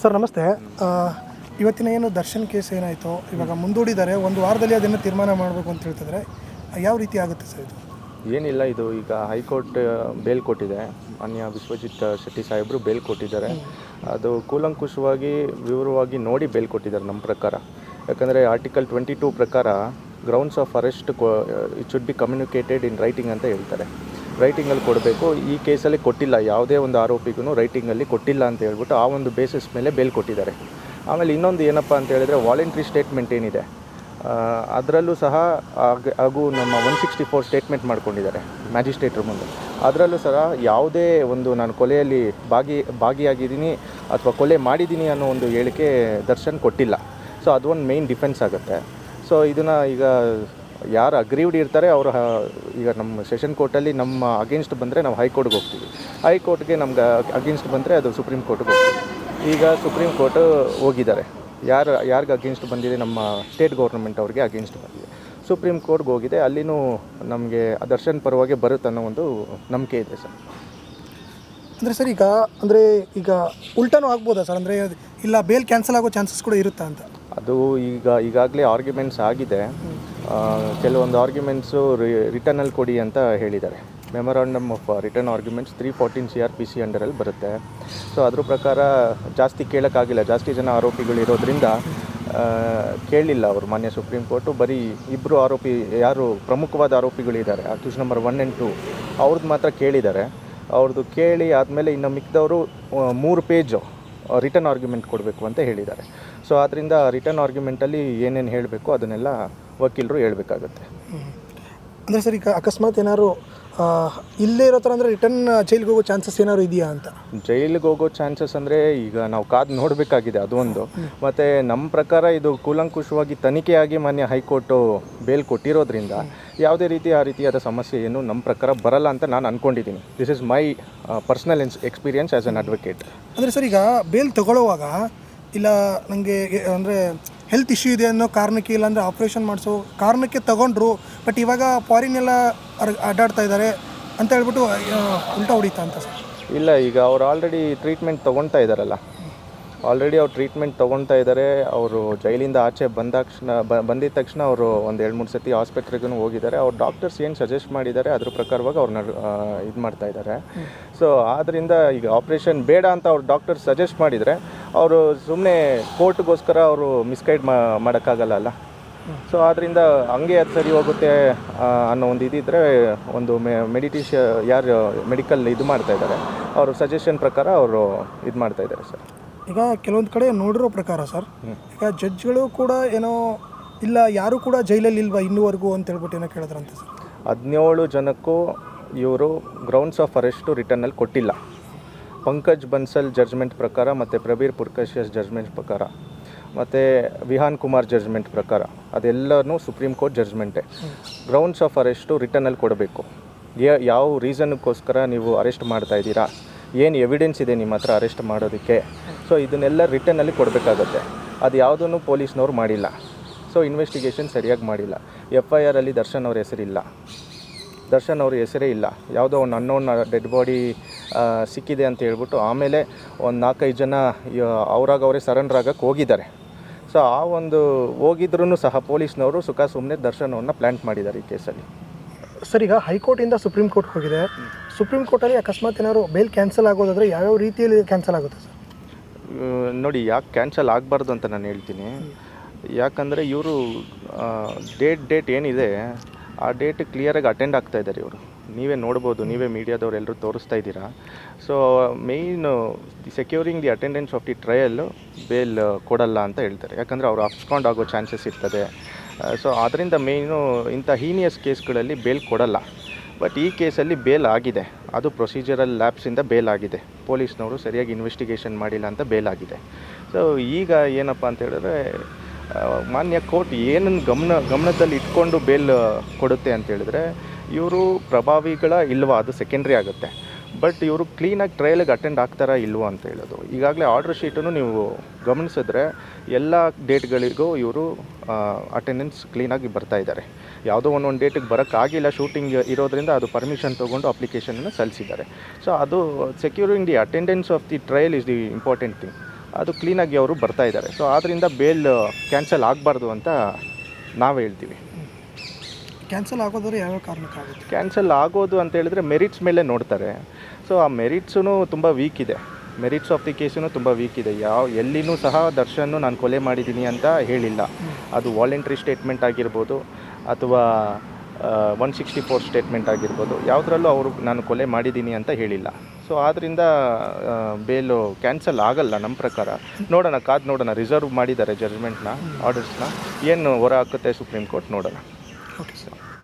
Sir, ನಮಸ್ತೆ. ಇವತ್ತಿನ ಏನು ದರ್ಶನ್ ಕೇಸ್ ಏನಾಯಿತು, ಇವಾಗ ಮುಂದೂಡಿದ್ದಾರೆ, ಒಂದು ವಾರದಲ್ಲಿ ಅದನ್ನು ತೀರ್ಮಾನ ಮಾಡಬೇಕು ಅಂತ ಹೇಳ್ತಿದ್ರೆ ಯಾವ ರೀತಿ ಆಗುತ್ತೆ ಸರ್ ಇದು? ಏನಿಲ್ಲ, ಇದು ಈಗ ಹೈಕೋರ್ಟ್ ಬೇಲ್ ಕೊಟ್ಟಿದೆ. ಮಾನ್ಯ ವಿಶ್ವಜಿತ್ ಶೆಟ್ಟಿ ಸಾಹೇಬರು ಬೇಲ್ ಕೊಟ್ಟಿದ್ದಾರೆ. ಅದು ಕೂಲಂಕುಷವಾಗಿ, ವಿವರವಾಗಿ ನೋಡಿ ಬೇಲ್ ಕೊಟ್ಟಿದ್ದಾರೆ ನಮ್ಮ ಪ್ರಕಾರ. ಯಾಕಂದರೆ ಆರ್ಟಿಕಲ್ ಟ್ವೆಂಟಿ ಟೂ ಪ್ರಕಾರ grounds of arrest it should be communicated in writing ಅಂತ ಹೇಳ್ತಾರೆ. ರೈಟಿಂಗಲ್ಲಿ ಕೊಡಬೇಕು. ಈ ಕೇಸಲ್ಲಿ ಕೊಟ್ಟಿಲ್ಲ. ಯಾವುದೇ ಒಂದು ಆರೋಪಿಗೂ ರೈಟಿಂಗಲ್ಲಿ ಕೊಟ್ಟಿಲ್ಲ ಅಂತ ಹೇಳ್ಬಿಟ್ಟು ಆ ಒಂದು ಬೇಸಿಸ್ ಮೇಲೆ ಬೇಲ್ ಕೊಟ್ಟಿದ್ದಾರೆ. ಆಮೇಲೆ ಇನ್ನೊಂದು ಏನಪ್ಪ ಅಂತ ಹೇಳಿದ್ರೆ ವಾಲಂಟ್ರಿ ಸ್ಟೇಟ್ಮೆಂಟ್ ಏನಿದೆ? ಅದರಲ್ಲೂ ಸಹ ಹಾಗ್- ನಮ್ಮ ಒನ್ ಸಿಕ್ಸ್ಟಿ ಫೋರ್ ಸ್ಟೇಟ್ಮೆಂಟ್ ಮಾಡ್ಕೊಂಡಿದ್ದಾರೆ ಮ್ಯಾಜಿಸ್ಟ್ರೇಟ್ರ ಮುಂದೆ. ಅದರಲ್ಲೂ ಸಹ ಯಾವುದೇ ಒಂದು ನಾನು ಕೊಲೆಯಲ್ಲಿ ಭಾಗಿ, ಭಾಗಿಯಾಗಿದ್ದೀನಿ ಅಥವಾ ಕೊಲೆ ಮಾಡಿದ್ದೀನಿ ಅನ್ನೋ ಒಂದು ಹೇಳಿಕೆ ದರ್ಶನ್ ಕೊಟ್ಟಿಲ್ಲ. ಸೊ ಅದೊಂದು ಮೇಯ್ನ್ ಡಿಫೆನ್ಸ್ ಆಗುತ್ತೆ. ಸೊ ಇದನ್ನು ಈಗ ಯಾರು ಅಗ್ರೀವ್ಡ್ ಇರ್ತಾರೆ ಅವರು ಈಗ ನಮ್ಮ ಸೆಷನ್ ಕೋರ್ಟಲ್ಲಿ ನಮ್ಮ ಅಗೇನ್ಸ್ಟ್ ಬಂದರೆ ನಾವು ಹೈಕೋರ್ಟ್ಗೆ ಹೋಗ್ತೀವಿ. ಹೈಕೋರ್ಟ್ಗೆ ನಮ್ಗೆ ಅಗೇನ್ಸ್ಟ್ ಬಂದರೆ ಅದು ಸುಪ್ರೀಂ ಕೋರ್ಟ್ಗೆ ಹೋಗ್ತೀವಿ. ಈಗ ಸುಪ್ರೀಂ ಕೋರ್ಟ್ ಹೋಗಿದ್ದಾರೆ. ಯಾರು ಯಾರಿಗೆ ಅಗೇನ್ಸ್ಟ್ ಬಂದಿದೆ? ನಮ್ಮ ಸ್ಟೇಟ್ ಗೌರ್ಮೆಂಟ್ ಅವ್ರಿಗೆ ಅಗೇನ್ಸ್ಟ್ ಬಂದಿದೆ. ಸುಪ್ರೀಂ ಕೋರ್ಟ್ಗೆ ಹೋಗಿದೆ. ಅಲ್ಲಿನೂ ನಮಗೆ ದರ್ಶನ್ ಪರವಾಗಿ ಬರುತ್ತೆ ಅನ್ನೋ ಒಂದು ನಂಬಿಕೆ ಇದೆ ಸರ್. ಅಂದರೆ ಸರ್ ಈಗ ಅಂದರೆ ಈಗ ಉಲ್ಟಾನೂ ಆಗ್ಬೋದಾ ಸರ್? ಅಂದರೆ ಇಲ್ಲ ಬೇಲ್ ಕ್ಯಾನ್ಸಲ್ ಆಗೋ ಚಾನ್ಸಸ್ ಕೂಡ ಇರುತ್ತಾ ಅಂತ? ಅದು ಈಗ ಈಗಾಗಲೇ ಆರ್ಗ್ಯುಮೆಂಟ್ಸ್ ಆಗಿದೆ. ಕೆಲವೊಂದು ಆರ್ಗ್ಯುಮೆಂಟ್ಸು ರಿಟರ್ನಲ್ಲಿ ಕೊಡಿ ಅಂತ ಹೇಳಿದ್ದಾರೆ. Memorandum of return arguments three fourteen C R P C ಅಂಡರಲ್ಲಿ ಬರುತ್ತೆ. ಸೊ ಅದ್ರ ಪ್ರಕಾರ ಜಾಸ್ತಿ ಕೇಳೋಕ್ಕಾಗಿಲ್ಲ. ಜಾಸ್ತಿ ಜನ ಆರೋಪಿಗಳಿರೋದ್ರಿಂದ ಇರೋದ್ರಿಂದ ಕೇಳಲಿಲ್ಲ ಅವರು ಮಾನ್ಯ ಸುಪ್ರೀಂ ಕೋರ್ಟು ಬರೀ ಇಬ್ಬರು ಆರೋಪಿ, ಯಾರು ಪ್ರಮುಖವಾದ ಆರೋಪಿಗಳಿದ್ದಾರೆ accused number one and two ಅವ್ರದ್ದು ಮಾತ್ರ ಕೇಳಿದ್ದಾರೆ. ಅವ್ರದ್ದು ಕೇಳಿ ಆದಮೇಲೆ ಇನ್ನು ಮಿಕ್ಕಿದವರು ಮೂರು ಪೇಜು ರಿಟರ್ನ್ ಆರ್ಗ್ಯುಮೆಂಟ್ ಕೊಡಬೇಕು ಅಂತ ಹೇಳಿದ್ದಾರೆ. ಸೊ ಆದ್ದರಿಂದ ರಿಟರ್ನ್ ಆರ್ಗ್ಯುಮೆಂಟಲ್ಲಿ ಏನೇನು ಹೇಳಬೇಕು ಅದನ್ನೆಲ್ಲ ವಕೀಲರು ಹೇಳಬೇಕಾಗತ್ತೆ. ಅಂದರೆ ಸರ್ ಈಗ ಅಕಸ್ಮಾತ್ ಏನಾದ್ರು ಇಲ್ಲೇ ಇರೋ ಥರ ಅಂದರೆ ರಿಟರ್ನ್ ಜೈಲಿಗೆ ಹೋಗೋ ಚಾನ್ಸಸ್ ಏನಾದ್ರು ಇದೆಯಾ ಅಂತ? ಜೈಲಿಗೆ ಹೋಗೋ ಚಾನ್ಸಸ್ ಅಂದರೆ ಈಗ ನಾವು ಕಾದು ನೋಡಬೇಕಾಗಿದೆ ಅದು ಒಂದು ಮತ್ತು ನಮ್ಮ ಪ್ರಕಾರ ಇದು ಕೂಲಂಕುಷವಾಗಿ ತನಿಖೆಯಾಗಿ ಮಾನ್ಯ ಹೈಕೋರ್ಟು ಬೇಲ್ ಕೊಟ್ಟಿರೋದ್ರಿಂದ ಯಾವುದೇ ರೀತಿ ಆ ರೀತಿಯಾದ ಸಮಸ್ಯೆ ಏನು ನಮ್ಮ ಪ್ರಕಾರ ಬರಲ್ಲ ಅಂತ ನಾನು ಅಂದ್ಕೊಂಡಿದ್ದೀನಿ ದಿಸ್ ಇಸ್ ಮೈ ಪರ್ಸ್ನಲ್ ಎನ್ಸ್ ಎಕ್ಸ್ಪೀರಿಯನ್ಸ್ ಆ್ಯಸ್ ಅನ್ ಅಡ್ವೊಕೇಟ್ ಅಂದರೆ ಸರ್ ಈಗ ಬೇಲ್ ತಗೊಳ್ಳುವಾಗ ಇಲ್ಲ ನನಗೆ ಅಂದರೆ ಹೆಲ್ತ್ ಇಶ್ಯೂ ಇದೆ ಅನ್ನೋ ಕಾರಣಕ್ಕೆ ಇಲ್ಲಾಂದರೆ ಆಪ್ರೇಷನ್ ಮಾಡಿಸೋ ಕಾರಣಕ್ಕೆ ತಗೊಂಡ್ರು ಬಟ್ ಇವಾಗ ಫಾರಿನ್ ಎಲ್ಲ ಅಡ್ಡಾಡ್ತಾ ಇದ್ದಾರೆ ಅಂತ ಹೇಳ್ಬಿಟ್ಟು ಉಲ್ಟಾ ಹೊಡಿತಾ ಅಂತ ಸರ್. ಇಲ್ಲ ಈಗ ಅವ್ರು ಆಲ್ರೆಡಿ ಟ್ರೀಟ್ಮೆಂಟ್ ತೊಗೊಳ್ತಾ ಇದ್ದಾರಲ್ಲ. ಆಲ್ರೆಡಿ ಅವ್ರು ಟ್ರೀಟ್ಮೆಂಟ್ ತೊಗೊಳ್ತಾ ಇದ್ದಾರೆ. ಅವರು ಜೈಲಿಂದ ಆಚೆ ಬಂದ ತಕ್ಷಣ ಬ- ಬಂದಿದ ತಕ್ಷಣ ಅವರು ಒಂದು ಎರಡು ಮೂರು ಸತಿ ಆಸ್ಪತ್ರೆಗೂ ಹೋಗಿದ್ದಾರೆ. ಅವ್ರು ಡಾಕ್ಟರ್ಸ್ ಏನು ಸಜೆಸ್ಟ್ ಮಾಡಿದ್ದಾರೆ ಅದ್ರ ಪ್ರಕಾರವಾಗಿ ಅವ್ರನ್ನ ಇದು ಮಾಡ್ತಾ ಇದ್ದಾರೆ. ಸೊ ಆದ್ದರಿಂದ ಈಗ ಆಪ್ರೇಷನ್ ಬೇಡ ಅಂತ ಅವ್ರು ಡಾಕ್ಟರ್ ಸಜೆಸ್ಟ್ ಮಾಡಿದರೆ ಅವರು ಸುಮ್ಮನೆ ಕೋರ್ಟ್ಗೋಸ್ಕರ ಅವರು ಮಿಸ್ಗೈಡ್ ಮಾ ಮಾಡೋಕ್ಕಾಗಲ್ಲ ಅಲ್ಲ ಸೊ ಆದ್ದರಿಂದ ಹಂಗೆ ಅದು ಸರಿ ಹೋಗುತ್ತೆ ಅನ್ನೋ ಒಂದು ಇದಿದ್ರೆ ಒಂದು ಮೆ ಮೆಡಿಟೇಷ ಯಾರು ಮೆಡಿಕಲ್ ಇದು ಮಾಡ್ತಾ ಇದ್ದಾರೆ ಅವರು ಸಜೆಷನ್ ಪ್ರಕಾರ ಅವರು ಇದು ಮಾಡ್ತಾ ಇದ್ದಾರೆ ಸರ್. ಈಗ ಕೆಲವೊಂದು ಕಡೆ ನೋಡಿರೋ ಪ್ರಕಾರ ಸರ್ ಈಗ ಜಡ್ಜ್ಗಳು ಕೂಡ ಏನೋ ಇಲ್ಲ ಯಾರು ಕೂಡ ಜೈಲಲ್ಲಿ ಇಲ್ವಾ ಇನ್ನೂವರೆಗೂ ಅಂತ ಹೇಳ್ಬಿಟ್ಟು ಏನೋ ಕೇಳಿದ್ರಂತೆ ಸರ್. ಹದಿನೇಳು ಜನಕ್ಕೂ ಇವರು ಗ್ರೌಂಡ್ಸ್ ಆಫ್ ಅರೆಸ್ಟು ರಿಟರ್ನಲ್ಲಿ ಕೊಟ್ಟಿಲ್ಲ. ಪಂಕಜ್ ಬನ್ಸಲ್ ಜಡ್ಜ್ಮೆಂಟ್ ಪ್ರಕಾರ ಮತ್ತು ಪ್ರಬೀರ್ ಪುರ್ಕಶಿಯಸ್ ಜಡ್ಜ್ಮೆಂಟ್ ಪ್ರಕಾರ ಮತ್ತು ವಿಹಾನ್ ಕುಮಾರ್ ಜಡ್ಜ್ಮೆಂಟ್ ಪ್ರಕಾರ ಅದೆಲ್ಲನೂ ಸುಪ್ರೀಂ ಕೋರ್ಟ್ ಜಡ್ಜ್ಮೆಂಟೇ ಗ್ರೌಂಡ್ಸ್ ಆಫ್ ಅರೆಸ್ಟು ರಿಟರ್ನಲ್ಲಿ ಕೊಡಬೇಕು. ಯಾವ ರೀಸನ್ಗೋಸ್ಕರ ನೀವು ಅರೆಸ್ಟ್ ಮಾಡ್ತಾ ಇದ್ದೀರಾ? ಏನು ಎವಿಡೆನ್ಸ್ ಇದೆ ನಿಮ್ಮ ಹತ್ರ ಅರೆಸ್ಟ್ ಮಾಡೋದಕ್ಕೆ? ಸೊ ಇದನ್ನೆಲ್ಲ ರಿಟರ್ನಲ್ಲಿ ಕೊಡಬೇಕಾಗತ್ತೆ. ಅದು ಯಾವುದನ್ನು ಪೊಲೀಸ್ನವ್ರು ಮಾಡಿಲ್ಲ. ಸೊ ಇನ್ವೆಸ್ಟಿಗೇಷನ್ ಸರಿಯಾಗಿ ಮಾಡಿಲ್ಲ. ಎಫ್ ಐ ಆರಲ್ಲಿ ದರ್ಶನ್ ಅವ್ರ ಹೆಸರಿಲ್ಲ. ದರ್ಶನ್ ಅವ್ರ ಹೆಸರೇ ಇಲ್ಲ. ಯಾವುದೋ ಒಂದು ಅನ್ನೋನ್ ಡೆಡ್ ಬಾಡಿ ಸಿಕ್ಕಿದೆ ಅಂತ ಹೇಳ್ಬಿಟ್ಟು ಆಮೇಲೆ ಒಂದು ನಾಲ್ಕೈದು ಜನ ಅವರಾಗ ಅವರೇ ಸರೆಂಡರ್ ಆಗಕ್ಕೆ ಹೋಗಿದ್ದಾರೆ. ಸೊ ಆ ಒಂದು ಹೋಗಿದ್ರೂ ಸಹ ಪೊಲೀಸ್ನವರು ಸುಖ ಸುಮ್ಮನೆ ದರ್ಶನವನ್ನು ಅವ್ರನ್ನ ಪ್ಲ್ಯಾಂಟ್ ಮಾಡಿದ್ದಾರೆ ಈ ಕೇಸಲ್ಲಿ. ಸರ್ ಈಗ ಹೈಕೋರ್ಟಿಂದ ಸುಪ್ರೀಂ ಕೋರ್ಟ್ ಹೋಗಿದೆ. ಸುಪ್ರೀಂ ಕೋರ್ಟಲ್ಲಿ ಅಕಸ್ಮಾತ್ ಏನಾದ್ರು ಬೇಲ್ ಕ್ಯಾನ್ಸಲ್ ಆಗೋದಾದ್ರೆ ಯಾವ್ಯಾವ ರೀತಿಯಲ್ಲಿ ಕ್ಯಾನ್ಸಲ್ ಆಗುತ್ತೆ ಸರ್? ನೋಡಿ ಯಾಕೆ ಕ್ಯಾನ್ಸಲ್ ಆಗಬಾರ್ದು ಅಂತ ನಾನು ಹೇಳ್ತೀನಿ. ಯಾಕಂದರೆ ಇವರು ಡೇಟ್ ಡೇಟ್ ಏನಿದೆ ಆ ಡೇಟ್ ಕ್ಲಿಯರಾಗಿ ಅಟೆಂಡ್ ಆಗ್ತಾ ಇದ್ದಾರೆ ಇವರು. ನೀವೇ ನೋಡ್ಬೋದು, ನೀವೇ ಮೀಡಿಯಾದವ್ರು ಎಲ್ಲರೂ ತೋರಿಸ್ತಾ ಇದ್ದೀರಾ. So main securing the attendance of the trial bail ಕೊಡಲ್ಲ ಅಂತ ಹೇಳ್ತಾರೆ. ಯಾಕಂದರೆ ಅವರು ಅಪ್ಸ್ಕಾಂಡ್ ಆಗೋ ಚಾನ್ಸಸ್ ಇರ್ತದೆ. ಸೊ ಅದರಿಂದ ಮೇಯ್ನು ಇಂಥ ಹೀನಿಯಸ್ ಕೇಸ್ಗಳಲ್ಲಿ ಬೇಲ್ ಕೊಡಲ್ಲ. ಬಟ್ ಈ ಕೇಸಲ್ಲಿ ಬೇಲ್ ಆಗಿದೆ. ಅದು ಪ್ರೊಸೀಜರಲ್ ಲ್ಯಾಬ್ಸಿಂದ ಬೇಲ್ ಆಗಿದೆ. ಪೊಲೀಸ್ನವರು ಸರಿಯಾಗಿ ಇನ್ವೆಸ್ಟಿಗೇಷನ್ ಮಾಡಿಲ್ಲ ಅಂತ ಬೇಲ್ ಆಗಿದೆ. ಸೊ ಈಗ ಏನಪ್ಪ ಅಂತ ಹೇಳಿದ್ರೆ ಮಾನ್ಯ ಕೋರ್ಟ್ ಏನನ್ನು ಗಮನ, ಗಮನದಲ್ಲಿ ಇಟ್ಕೊಂಡು ಬೇಲ್ ಕೊಡುತ್ತೆ ಅಂತ ಹೇಳಿದ್ರೆ, ಇವರು ಪ್ರಭಾವಿಗಳ ಇಲ್ವಾ, ಅದು ಸೆಕೆಂಡ್ರಿ ಆಗುತ್ತೆ. ಬಟ್ ಇವರು ಕ್ಲೀನಾಗಿ ಟ್ರಯಲಿಗೆ ಅಟೆಂಡ್ ಆಗ್ತಾರಾ ಇಲ್ವೋ ಅಂತ ಹೇಳೋದು. ಈಗಾಗಲೇ ಆರ್ಡರ್ ಶೀಟನ್ನು ನೀವು ಗಮನಿಸಿದ್ರೆ, ಎಲ್ಲ ಡೇಟ್ಗಳಿಗೂ ಇವರು ಅಟೆಂಡೆನ್ಸ್ ಕ್ಲೀನಾಗಿ ಬರ್ತಾ ಇದ್ದಾರೆ. ಯಾವುದೋ ಒಂದೊಂದು ಡೇಟಿಗೆ ಬರೋಕ್ಕಾಗಿಲ್ಲ ಶೂಟಿಂಗ್ ಇರೋದ್ರಿಂದ ಅದು ಪರ್ಮಿಷನ್ ತೊಗೊಂಡು ಅಪ್ಲಿಕೇಶನನ್ನು ಸಲ್ಲಿಸಿದ್ದಾರೆ. ಸೊ ಅದು securing the attendance of the trial is the important thing ಅದು ಕ್ಲೀನಾಗಿ ಅವರು ಬರ್ತಾ ಇದ್ದಾರೆ. ಸೊ ಆದ್ದರಿಂದ ಬೇಲ್ ಕ್ಯಾನ್ಸಲ್ ಆಗಬಾರ್ದು ಅಂತ ನಾವು ಹೇಳ್ತೀವಿ. ಕ್ಯಾನ್ಸಲ್ ಆಗೋದ್ರೆ ಯಾವ ಕಾರಣಕ್ಕಾಗುತ್ತೆ ಕ್ಯಾನ್ಸಲ್ ಆಗೋದು ಅಂತ ಹೇಳಿದ್ರೆ ಮೆರಿಟ್ಸ್ ಮೇಲೆ ನೋಡ್ತಾರೆ. ಸೊ ಆ ಮೆರಿಟ್ಸೂ ತುಂಬ ವೀಕ್ ಇದೆ. ಮೆರಿಟ್ಸ್ ಆಫ್ ದಿ ಕೇಸೂ ತುಂಬ ವೀಕ್ ಇದೆ. ಯಾವ ಎಲ್ಲಿನೂ ಸಹ ದರ್ಶನ್ನು ನಾನು ಕೊಲೆ ಮಾಡಿದ್ದೀನಿ ಅಂತ ಹೇಳಿಲ್ಲ. ಅದು ವಾಲಂಟ್ರಿ ಸ್ಟೇಟ್ಮೆಂಟ್ ಆಗಿರ್ಬೋದು ಅಥವಾ ಒನ್ ಸಿಕ್ಸ್ಟಿ ಫೋರ್ ಸ್ಟೇಟ್ಮೆಂಟ್ ಆಗಿರ್ಬೋದು. ಯಾವುದ್ರಲ್ಲೂ ಅವರು ನಾನು ಕೊಲೆ ಮಾಡಿದ್ದೀನಿ ಅಂತ ಹೇಳಿಲ್ಲ. ಸೊ ಆದ್ದರಿಂದ ಬೇಲು ಕ್ಯಾನ್ಸಲ್ ಆಗಲ್ಲ ನಮ್ಮ ಪ್ರಕಾರ. ನೋಡೋಣ, ಕಾದು ನೋಡೋಣ. ರಿಸರ್ವ್ ಮಾಡಿದ್ದಾರೆ ಜಡ್ಜ್ಮೆಂಟ್ನ ಆರ್ಡರ್ಸ್ನ ಏನು ಹೊರ ಹಾಕುತ್ತೆ ಸುಪ್ರೀಂ ಕೋರ್ಟ್ ನೋಡೋಣ. Okay sir